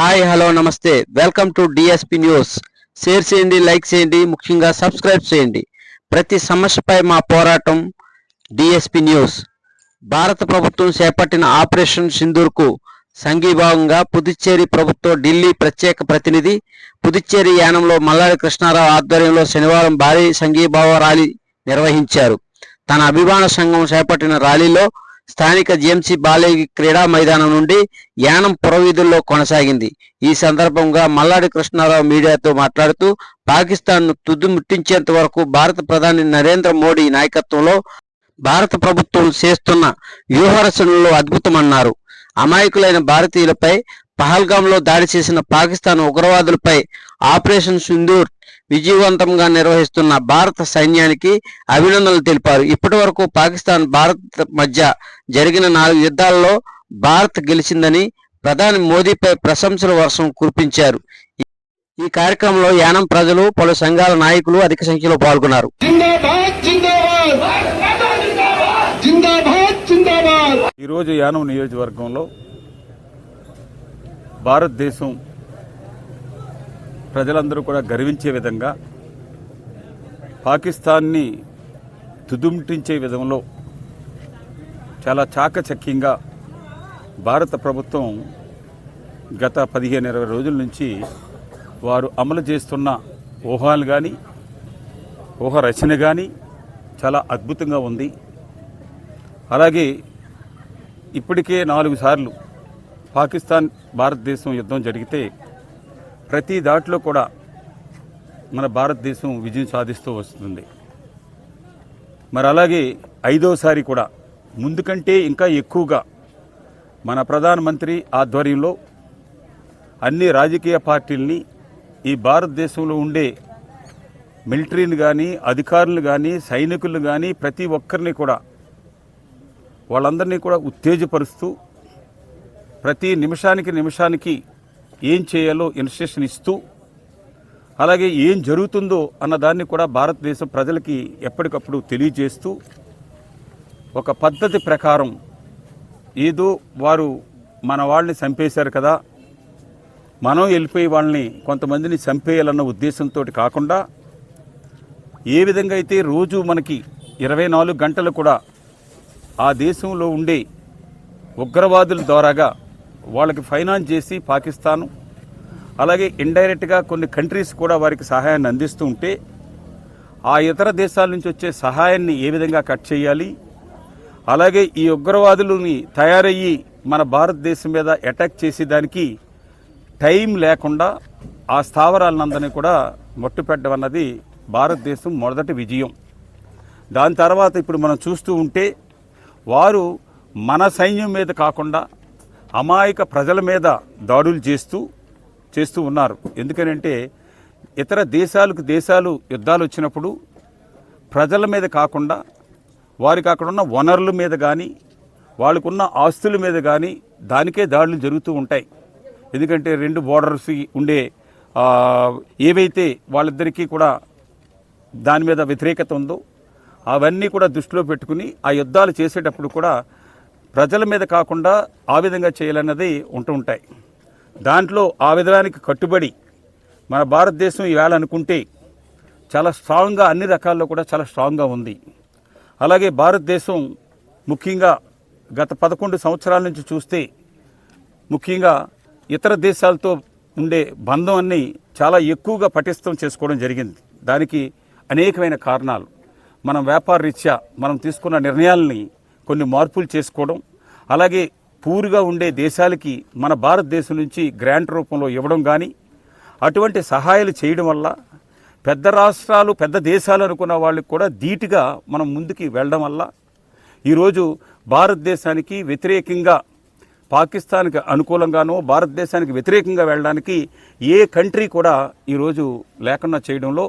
Hi hello నమస్తే. Welcome to DSP news. Share చేయండి like చేయండి ముఖ్యంగా సబ్స్క్రైబ్ చేయండి. ప్రతి సమస్యపై మా పోరాటం డిఎస్పి న్యూస్. భారత ప్రభుత్వం చేపట్టిన ఆపరేషన్ సింధూర్కు సంఘీభావంగా పుదుచ్చేరి ప్రభుత్వ ఢిల్లీ ప్రత్యేక ప్రతినిధి పుదుచ్చేరి యానంలో మల్లారి కృష్ణారావు ఆధ్వర్యంలో శనివారం భారీ సంఘీభావ ర్యాలీ నిర్వహించారు. తన అభిమాన సంఘం చేపట్టిన ర్యాలీలో స్థానిక జేఎంసీ బాలేగి క్రీడా మైదానం నుండి యానం పురవీధుల్లో కొనసాగింది. ఈ సందర్భంగా మల్లాడి కృష్ణారావు మీడియాతో మాట్లాడుతూ పాకిస్తాన్ను తుది ముట్టించేంత వరకు భారత ప్రధాని నరేంద్ర మోడీ నాయకత్వంలో భారత ప్రభుత్వం చేస్తున్న వ్యూహరచనలు అద్భుతమన్నారు. అమాయకులైన భారతీయులపై పహల్గాంలో దాడి చేసిన పాకిస్తాన్ ఉగ్రవాదులపై ఆపరేషన్ సింధూర్ విజయవంతంగా నిర్వహిస్తున్న భారత సైన్యానికి అభినందనలు తెలిపారు. ఇప్పటి వరకు పాకిస్తాన్ భారత్ మధ్య జరిగిన నాలుగు యుద్ధాలలో భారత్ గెలిచిందని ప్రధాని మోదీపై ప్రశంసల వర్షం కురిపించారు. ఈ కార్యక్రమంలో యానం ప్రజలు పలు సంఘాల నాయకులు అధిక సంఖ్యలో పాల్గొన్నారు. జిందాబాద్ జిందాబాద్! జిందాబాద్ జిందాబాద్! ఈరోజు యానం నియోజకవర్గంలో భారతదేశం ప్రజలందరూ కూడా గర్వించే విధంగా పాకిస్తాన్ని తుదుముటించే విధంలో చాలా చాకచక్యంగా భారత ప్రభుత్వం గత పదిహేను ఇరవై రోజుల నుంచి వారు అమలు చేస్తున్న ఊహాలు కానీ ఊహ రచన కానీ చాలా అద్భుతంగా ఉంది. అలాగే ఇప్పటికే నాలుగు సార్లు పాకిస్తాన్ భారతదేశం యుద్ధం జరిగితే ప్రతి దాంట్లో కూడా మన భారతదేశం విజయం సాధిస్తూ వస్తుంది. మరి అలాగే ఐదోసారి కూడా ముందు కంటే ఇంకా ఎక్కువగా మన ప్రధానమంత్రి ఆధ్వర్యంలో అన్ని రాజకీయ పార్టీల్ని ఈ భారతదేశంలో ఉండే మిలిటరీని కానీ అధికారులు కానీ సైనికులు కానీ ప్రతి ఒక్కరిని కూడా వాళ్ళందరినీ కూడా ఉత్తేజపరుస్తూ ప్రతి నిమిషానికి నిమిషానికి ఏం చేయాలో ఇన్స్ట్రక్షన్ ఇస్తూ అలాగే ఏం జరుగుతుందో అన్న దాన్ని కూడా భారతదేశం ప్రజలకి ఎప్పటికప్పుడు తెలియజేస్తూ ఒక పద్ధతి ప్రకారం ఏదో వారు మన వాళ్ళని చంపేశారు కదా మనం వెళ్ళిపోయి వాళ్ళని కొంతమందిని చంపేయాలన్న ఉద్దేశంతో కాకుండా ఏ విధంగా అయితే రోజు మనకి ఇరవై నాలుగు గంటలు కూడా ఆ దేశంలో ఉండే ఉగ్రవాదుల ద్వారాగా వాళ్ళకి ఫైనాన్స్ చేసి పాకిస్తాను అలాగే ఇండైరెక్ట్గా కొన్ని కంట్రీస్ కూడా వారికి సహాయాన్ని అందిస్తూ ఉంటే ఆ ఇతర దేశాల నుంచి వచ్చే సహాయాన్ని ఏ విధంగా కట్ చేయాలి? అలాగే ఈ ఉగ్రవాదులని తయారయ్యి మన భారతదేశం మీద అటాక్ చేసేదానికి టైం లేకుండా ఆ స్థావరాలందరినీ కూడా మట్టుపెట్టడం అన్నది భారతదేశం మొదటి విజయం. దాని తర్వాత ఇప్పుడు మనం చూస్తూ ఉంటే వారు మన సైన్యం మీద కాకుండా అమాయక ప్రజల మీద దాడులు చేస్తూ చేస్తూ ఉన్నారు. ఎందుకనంటే ఇతర దేశాలకు దేశాలు యుద్ధాలు వచ్చినప్పుడు ప్రజల మీద కాకుండా వారికి అక్కడ ఉన్న వనరుల మీద కానీ వాళ్ళకున్న ఆస్తుల మీద కానీ దానికే దాడులు జరుగుతూ ఉంటాయి. ఎందుకంటే రెండు బోర్డర్స్ ఉండే ఏవైతే వాళ్ళిద్దరికీ కూడా దాని మీద వ్యతిరేకత ఉందో అవన్నీ కూడా దృష్టిలో పెట్టుకుని ఆ యుద్ధాలు చేసేటప్పుడు కూడా ప్రజల మీద కాకుండా ఆ విధంగా చేయాలన్నది ఉంటూ ఉంటాయి. దాంట్లో ఆ విధానానికి కట్టుబడి మన భారతదేశం ఈవేళ అనుకుంటే చాలా స్ట్రాంగ్గా అన్ని రకాల్లో కూడా చాలా స్ట్రాంగ్గా ఉంది. అలాగే భారతదేశం ముఖ్యంగా గత పదకొండు సంవత్సరాల నుంచి చూస్తే ముఖ్యంగా ఇతర దేశాలతో ఉండే బంధం అన్ని చాలా ఎక్కువగా పటిష్టం చేసుకోవడం జరిగింది. దానికి అనేకమైన కారణాలు. మనం వ్యాపార రీత్యా మనం తీసుకున్న నిర్ణయాల్ని కొన్ని మార్పులు చేసుకోవడం అలాగే పూర్గా ఉండే దేశాలకి మన భారతదేశం నుంచి గ్రాంట్ రూపంలో ఇవ్వడం కానీ అటువంటి సహాయాలు చేయడం వల్ల పెద్ద రాష్ట్రాలు పెద్ద దేశాలు అనుకున్న వాళ్ళకి కూడా ధీటుగా మనం ముందుకి వెళ్ళడం వల్ల ఈరోజు భారతదేశానికి వ్యతిరేకంగా పాకిస్తాన్కి అనుకూలంగానో భారతదేశానికి వ్యతిరేకంగా వెళ్ళడానికి ఏ కంట్రీ కూడా ఈరోజు లేకుండా చేయడంలో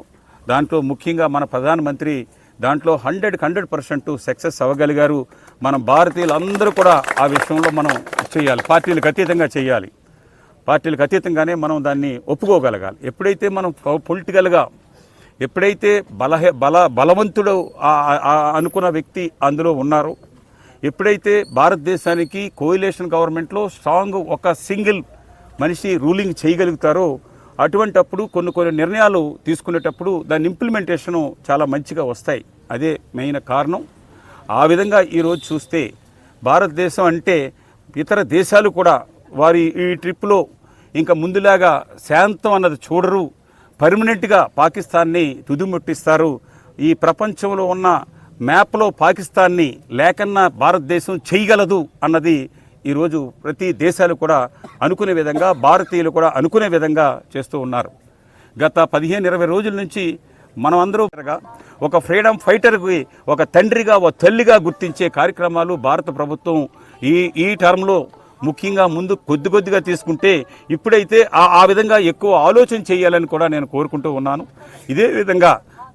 దాంట్లో ముఖ్యంగా మన ప్రధానమంత్రి దాంట్లో హండ్రెడ్ హండ్రెడ్ పర్సెంట్ సక్సెస్ అవ్వగలిగారు. మన భారతీయులందరూ కూడా ఆ విషయంలో మనం చేయాలి. పార్టీలకు అతీతంగా చేయాలి. పార్టీలకు అతీతంగానే మనం దాన్ని ఒప్పుకోగలగాలి. ఎప్పుడైతే మనం పొలిటికల్గా ఎప్పుడైతే బలహే బల బలవంతుడు అనుకున్న వ్యక్తి అందులో ఉన్నారో ఎప్పుడైతే భారతదేశానికి కోయిలేషన్ గవర్నమెంట్లో స్ట్రాంగ్ ఒక సింగిల్ మనిషి రూలింగ్ చేయగలుగుతారో అటువంటప్పుడు కొన్ని కొన్ని నిర్ణయాలు తీసుకునేటప్పుడు దాని ఇంప్లిమెంటేషను చాలా మంచిగా వస్తాయి. అదే మెయిన్ కారణం. ఆ విధంగా ఈరోజు చూస్తే భారతదేశం అంటే ఇతర దేశాలు కూడా వారి ఈ ట్రిప్లో ఇంకా ముందులాగా శాంతం అన్నది చూడరు. పర్మనెంట్గా పాకిస్తాన్ని తుదిముట్టిస్తారు ఈ ప్రపంచంలో ఉన్న మ్యాప్లో పాకిస్తాన్ని లేకన్నా భారతదేశం చేయగలదు అన్నది ఈరోజు ప్రతి దేశాలు కూడా అనుకునే విధంగా భారతీయులు కూడా అనుకునే విధంగా చేస్తూ ఉన్నారు. గత పదిహేను ఇరవై రోజుల నుంచి మనం అందరూ ఒక ఫ్రీడమ్ ఫైటర్కి ఒక తండ్రిగా ఒక తల్లిగా గుర్తించే కార్యక్రమాలు భారత ప్రభుత్వం ఈ ఈ టర్మ్లో ముఖ్యంగా ముందు కొద్ది కొద్దిగా తీసుకుంటే ఇప్పుడైతే ఆ ఆ విధంగా ఎక్కువ ఆలోచన చేయాలని కూడా నేను కోరుకుంటూ ఉన్నాను. ఇదే విధంగా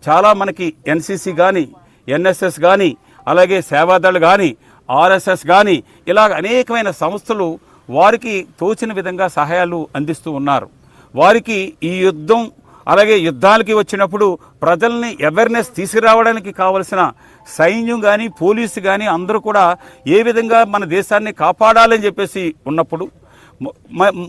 చాలా మనకి ఎన్సీసీ కానీ ఎన్ఎస్ఎస్ కానీ అలాగే సేవాదళ్ కానీ ఆర్ఎస్ఎస్ కానీ ఇలాగ అనేకమైన సంస్థలు వారికి తోచిన విధంగా సహాయాలు అందిస్తూ ఉన్నారు. వారికి ఈ యుద్ధం అలాగే యుద్ధాలకి వచ్చినప్పుడు ప్రజల్ని అవేర్నెస్ తీసుకురావడానికి కావలసిన సైన్యం కానీ పోలీసు కానీ అందరూ కూడా ఏ విధంగా మన దేశాన్ని కాపాడాలని చెప్పేసి ఉన్నప్పుడు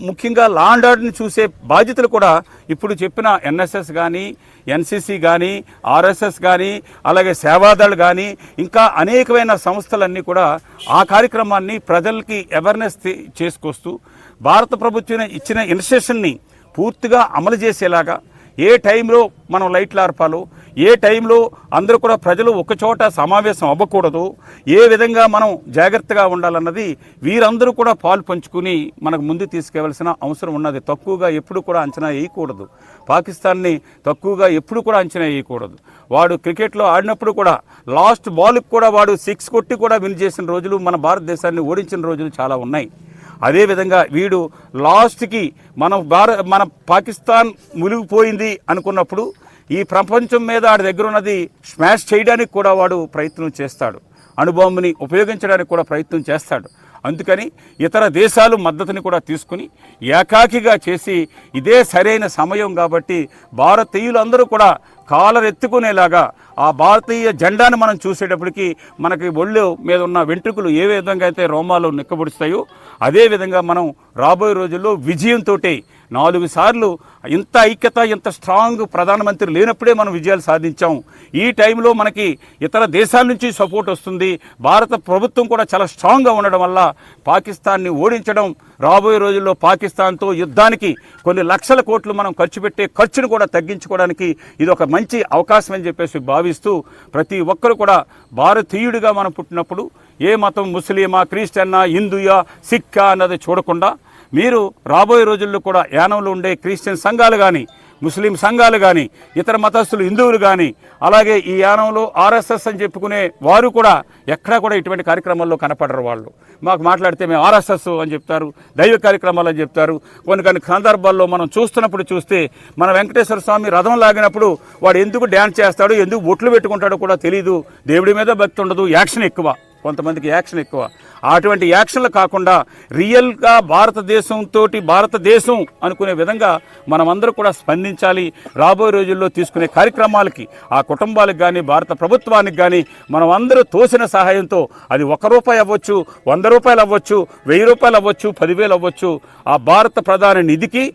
ముఖ్యంగా లా అండ్ ఆర్డర్ని చూసే బాధ్యతలు కూడా ఇప్పుడు చెప్పిన ఎన్ఎస్ఎస్ కానీ ఎన్సిసి కానీ ఆర్ఎస్ఎస్ కానీ అలాగే సేవాదళ్ కానీ ఇంకా అనేకమైన సంస్థలన్నీ కూడా ఆ కార్యక్రమాన్ని ప్రజలకి అవేర్నెస్ చేసుకొస్తూ భారత ప్రభుత్వం ఇచ్చిన ఇన్స్ట్రక్షన్ని పూర్తిగా అమలు చేసేలాగా ఏ టైంలో మనం లైట్లు ఆర్పాలో ఏ టైంలో అందరూ కూడా ప్రజలు ఒకచోట సమావేశం అవ్వకూడదు ఏ విధంగా మనం జాగ్రత్తగా ఉండాలన్నది వీరందరూ కూడా పాలు పంచుకుని మనకు ముందు తీసుకెళ్ళాల్సిన అవసరం ఉన్నది. తక్కువగా ఎప్పుడు కూడా అంచనా వేయకూడదు. పాకిస్తాన్ని తక్కువగా ఎప్పుడు కూడా అంచనా వేయకూడదు. వాడు క్రికెట్లో ఆడినప్పుడు కూడా లాస్ట్ బాల్కి కూడా వాడు సిక్స్ కొట్టి కూడా విన్ చేసిన రోజులు మన భారతదేశాన్ని ఓడించిన రోజులు చాలా ఉన్నాయి. అదేవిధంగా వీడు లాస్ట్కి మన భారత మన పాకిస్తాన్ మునిగిపోయింది అనుకున్నప్పుడు ఈ ప్రపంచం మీద ఆడి దగ్గర ఉన్నది స్మాష్ చేయడానికి కూడా వాడు ప్రయత్నం చేస్తాడు. అణుబాంబుని ఉపయోగించడానికి కూడా ప్రయత్నం చేస్తాడు. అందుకని ఇతర దేశాలు మద్దతుని కూడా తీసుకుని ఏకాకిగా చేసి ఇదే సరైన సమయం కాబట్టి భారతీయులందరూ కూడా కాలర్ ఎత్తుకునేలాగా ఆ భారతీయ జెండాను మనం చూసేటప్పటికి మనకి ఒళ్ళు మీద ఉన్న వెంట్రుకలు ఏ విధంగా అయితే రోమాలు నిక్కబొడుస్తాయో అదే విధంగా మనం రాబోయే రోజుల్లో విజయంతో నాలుగు సార్లు ఇంత ఐక్యత ఇంత స్ట్రాంగ్ ప్రధానమంత్రి లేనప్పుడే మనం విజయాలు సాధించాం. ఈ టైంలో మనకి ఇతర దేశాల నుంచి సపోర్ట్ వస్తుంది. భారత ప్రభుత్వం కూడా చాలా స్ట్రాంగ్గా ఉండడం వల్ల పాకిస్తాన్ని ఓడించడం రాబోయే రోజుల్లో పాకిస్తాన్తో యుద్ధానికి కొన్ని లక్షల కోట్లు మనం ఖర్చు పెట్టే ఖర్చును కూడా తగ్గించుకోవడానికి ఇది ఒక మంచి అవకాశం అని చెప్పేసి భావిస్తూ ప్రతి ఒక్కరు కూడా భారతీయుడిగా మనం పుట్టినప్పుడు ఏ మతం ముస్లిమా క్రిస్టియన్నా హిందూయా సిక్కా అన్నది చూడకుండా మీరు రాబోయే రోజుల్లో కూడా యానంలో ఉండే క్రిస్టియన్ సంఘాలు కానీ ముస్లిం సంఘాలు కానీ ఇతర మతస్థులు హిందువులు కానీ అలాగే ఈ యానంలో ఆర్ఎస్ఎస్ అని చెప్పుకునే వారు కూడా ఎక్కడా కూడా ఇటువంటి కార్యక్రమాల్లో కనపడరు వాళ్ళు. మాకు మాట్లాడితే మేము ఆర్ఎస్ఎస్ అని చెప్తారు దైవ కార్యక్రమాలు అని చెప్తారు. కొన్ని కొన్ని సందర్భాల్లో మనం చూస్తున్నప్పుడు చూస్తే మన వెంకటేశ్వర స్వామి రథం లాగినప్పుడు వాడు ఎందుకు డ్యాన్స్ చేస్తాడు ఎందుకు బొట్లు పెట్టుకుంటాడో కూడా తెలియదు దేవుడి మీద భక్తి ఉండదు యాక్షన్ ఎక్కువ. కొంతమందికి యాక్షన్ ఎక్కువ. అటువంటి యాక్షన్లు కాకుండా రియల్గా భారతదేశంతో భారతదేశం అనుకునే విధంగా మనమందరూ కూడా స్పందించాలి. రాబోయే రోజుల్లో తీసుకునే కార్యక్రమాలకి ఆ కుటుంబాలకు కానీ భారత ప్రభుత్వానికి కానీ మనం అందరూ తోసిన సహాయంతో అది ఒక రూపాయి అవ్వచ్చు వంద రూపాయలు అవ్వచ్చు వెయ్యి రూపాయలు అవ్వచ్చు పదివేలు అవ్వచ్చు. ఆ భారత ప్రధాన నిధికి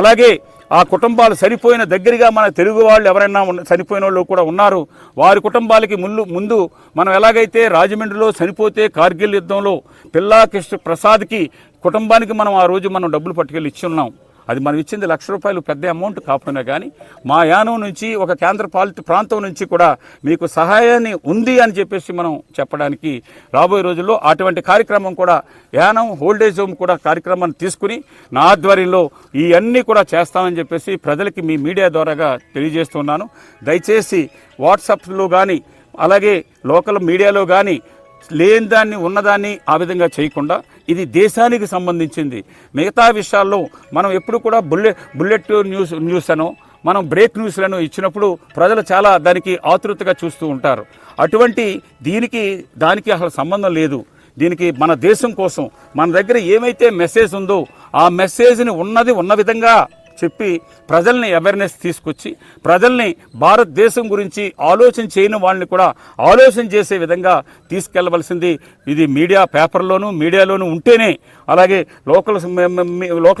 అలాగే ఆ కుటుంబాలు చనిపోయిన దగ్గరగా మన తెలుగు వాళ్ళు ఎవరైనా చనిపోయిన వాళ్ళు కూడా ఉన్నారు. వారి కుటుంబాలకి ముందు ముందు మనం ఎలాగైతే రాజమండ్రిలో చనిపోతే కార్గిల్ యుద్ధంలో పిల్లా కృష్ణ ప్రసాద్కి కుటుంబానికి మనం ఆ రోజు మనం డబ్బులు పట్టుకెళ్ళి ఇచ్చి ఉన్నాం. అది మనం ఇచ్చింది లక్ష రూపాయలు పెద్ద అమౌంట్ కాకుండా కానీ మా యానం నుంచి ఒక కేంద్ర పాలిత ప్రాంతం నుంచి కూడా మీకు సహాయాన్ని ఉంది అని చెప్పేసి మనం చెప్పడానికి రాబోయే రోజుల్లో అటువంటి కార్యక్రమం కూడా యానం హోల్డేజ్ హోమ్ కూడా కార్యక్రమాన్ని తీసుకుని నా ఆధ్వర్యంలో ఈ అన్నీ కూడా చేస్తామని చెప్పేసి ప్రజలకి మీ మీడియా ద్వారాగా తెలియజేస్తున్నాను. దయచేసి వాట్సాప్లో కానీ అలాగే లోకల్ మీడియాలో కానీ లేని దాన్ని ఉన్నదాన్ని ఆ విధంగా చేయకుండా ఇది దేశానికి సంబంధించింది. మిగతా విషయాల్లో మనం ఎప్పుడు కూడా బుల్లెట్ బుల్లెట్ న్యూస్ న్యూస్ అనో మనం బ్రేక్ న్యూస్లను ఇచ్చినప్పుడు ప్రజలు చాలా దానికి ఆతృతగా చూస్తూ ఉంటారు. అటువంటి దీనికి దానికి అసలు సంబంధం లేదు. దీనికి మన దేశం కోసం మన దగ్గర ఏమైతే మెసేజ్ ఉందో ఆ మెసేజ్ని ఉన్నది ఉన్న విధంగా చెప్పి ప్రజల్ని అవేర్నెస్ తీసుకొచ్చి ప్రజల్ని భారతదేశం గురించి ఆలోచన చేయని వాళ్ళని కూడా ఆలోచన చేసే విధంగా తీసుకెళ్ళవలసింది ఇది మీడియా పేపర్లోనూ మీడియాలోనూ ఉంటేనే. అలాగే లోకల్ లోకల్